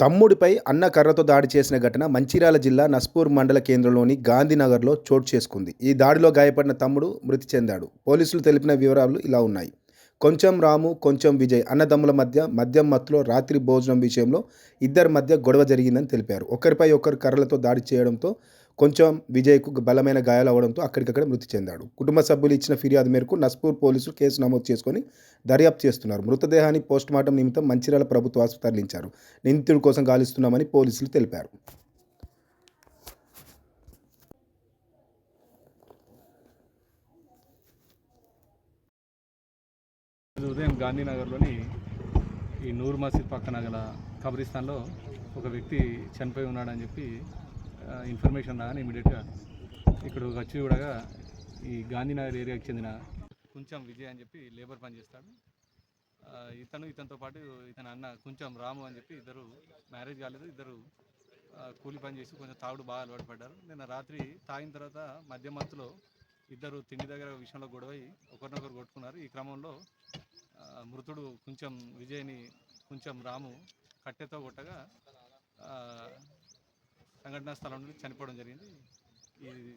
తమ్ముడిపై అన్న కర్రతో దాడి చేసిన ఘటన మంచిర్యాల జిల్లా నస్పూర్ మండల కేంద్రంలోని గాంధీనగర్లో చోటు చేసుకుంది. ఈ దాడిలో గాయపడిన తమ్ముడు మృతి చెందాడు. పోలీసులు తెలిపిన వివరాలు ఇలా ఉన్నాయి. కొంచెం రాము కొంచెం విజయ్ అన్నదమ్ముల మధ్య మద్యం మత్తులో రాత్రి భోజనం విషయంలో ఇద్దరి మధ్య గొడవ జరిగిందని తెలిపారు. ఒకరిపై ఒకరు కర్రలతో దాడి చేయడంతో కొంచెం విజయ్కు బలమైన గాయాలు అవడంతో అక్కడికక్కడ మృతి చెందాడు. కుటుంబ సభ్యులు ఇచ్చిన ఫిర్యాదు మేరకు నస్పూర్ పోలీసులు కేసు నమోదు చేసుకొని దర్యాప్తు చేస్తున్నారు. మృతదేహాన్ని పోస్టుమార్టం నిమిత్తం మంచిర్యాల ప్రభుత్వ ఆసుపత్రి తరలించారు. నిందితుడి కోసం గాలిస్తున్నామని పోలీసులు తెలిపారు. ఉదయం గాంధీనగర్లోని ఈ నూర్ మసీద్ పక్కన గల కబ్రిస్తాన్లో ఒక వ్యక్తి చనిపోయి ఉన్నాడని చెప్పి ఇన్ఫర్మేషన్ రాగానే ఇమీడియట్గా ఇక్కడ వచ్చి కూడా ఈ గాంధీనగర్ ఏరియాకి చెందిన కొంచెం విజయ్ అని చెప్పి లేబర్ పని చేస్తాడు. ఇతను ఇతనితో పాటు ఇతని అన్న కొంచెం రాము అని చెప్పి ఇద్దరు మ్యారేజ్ కాలేదు. ఇద్దరు కూలి పని చేసి కొంచెం తాగుడు బాగా అలవాటు పడ్డారు. నిన్న రాత్రి తాగిన తర్వాత మధ్య మత్తులో ఇద్దరు తిండి దగ్గర విషయంలో గొడవై ఒకరినొకరు కొట్టుకున్నారు. ఈ క్రమంలో మృతుడు కొంచెం విజయ్ని కొంచెం రాము కట్టెతో కొట్టగా సంఘటనా స్థలం నుండి చనిపోవడం జరిగింది. ఈ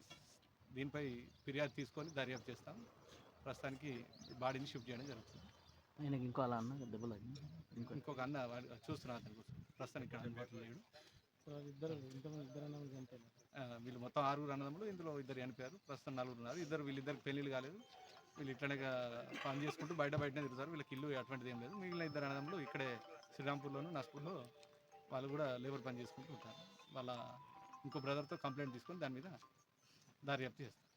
దీనిపై ఫిర్యాదు తీసుకొని దర్యాప్తు చేస్తాం. ప్రస్తుతానికి బాడీని షిఫ్ట్ చేయడం జరుగుతుంది. ఆయనకి ఇంకో అలా అన్న దెబ్బలు. ఇంకో ఇంకొక అన్న వాడు చూస్తున్నా అతని కోసం. ప్రస్తుతానికి ఇక్కడ అందుబాటులో లేడు. ఆ, వీళ్ళు మొత్తం ఆరుగురు అన్నదమ్ములు ఇందులో ఇద్దరు చనిపోయారు. ప్రస్తుతం నలుగురు ఉన్నారు. ఇద్దరు వీళ్ళిద్దరికి పెళ్ళిళ్ళు కాలేదు. వీళ్ళు ఇట్లనే పని చేసుకుంటూ బయట బయటనే తిరుగుతారు. వీళ్ళకి ఇల్లు అటువంటిది ఏం లేదు. మిగిలిన ఇద్దరు అన్నదమ్ములు ఇక్కడే శ్రీరాంపూర్లోను నస్పూర్లో వాళ్ళు కూడా లేబర్ పని చేసుకుంటూ ఉంటారు. వాళ్ళ ఇంకో బ్రదర్తో కంప్లైంట్ తీసుకొని దాని మీద దర్యాప్తు చేస్తాం.